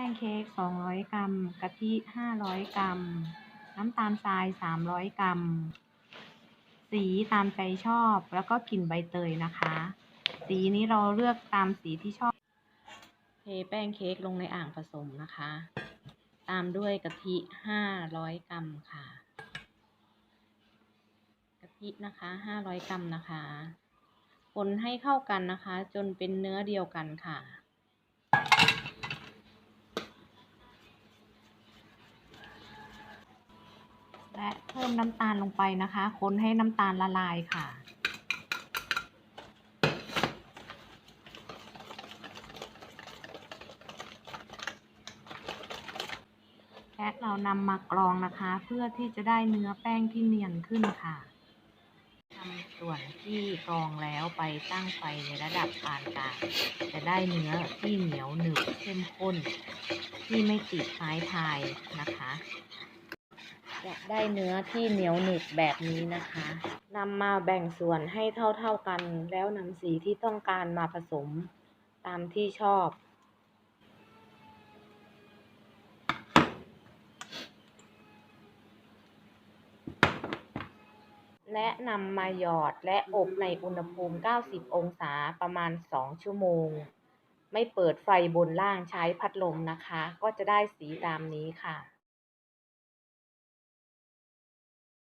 ป้งเค้ก 200 กรัม กะทิ 500 กรัม น้ำตาลทราย 300 กรัม สีตามใจชอบ แล้วก็กลิ่นใบเตยนะคะ สีนี้เราเลือกตามสีที่ชอบ เทแป้งเค้กลงในอ่างผสมนะคะ ตามด้วยกะทิ 500 กรัมค่ะ กะทินะคะ 500 กรัมนะคะ คนให้เข้ากันนะคะ จนเป็นเนื้อเดียวกันค่ะ และเพิ่มน้ำตาลลงไปนะคะ คนให้น้ำตาลละลายค่ะ และเรานำมากรองนะคะ เพื่อที่จะได้เนื้อแป้งที่เนียนขึ้นค่ะนำส่วนที่กรองแล้วไปตั้งไฟในระดับปานกลางจะได้เนื้อที่เหนียวหนึบเข้มข้น ที่ไม่ติดไม้พายนะคะ จะได้เนื้อที่เหนียวหนึบแบบนี้นะคะนำมาแบ่งส่วนให้เท่าๆกัน แล้วนำสีที่ต้องการมาผสมตามที่ชอบ และนำมาหยอดและอบในอุณหภูมิ 90 องศาประมาณ 2 ชั่วโมง ไม่เปิดไฟบนล่างใช้พัดลมนะคะ ก็จะได้สีตามนี้ค่ะ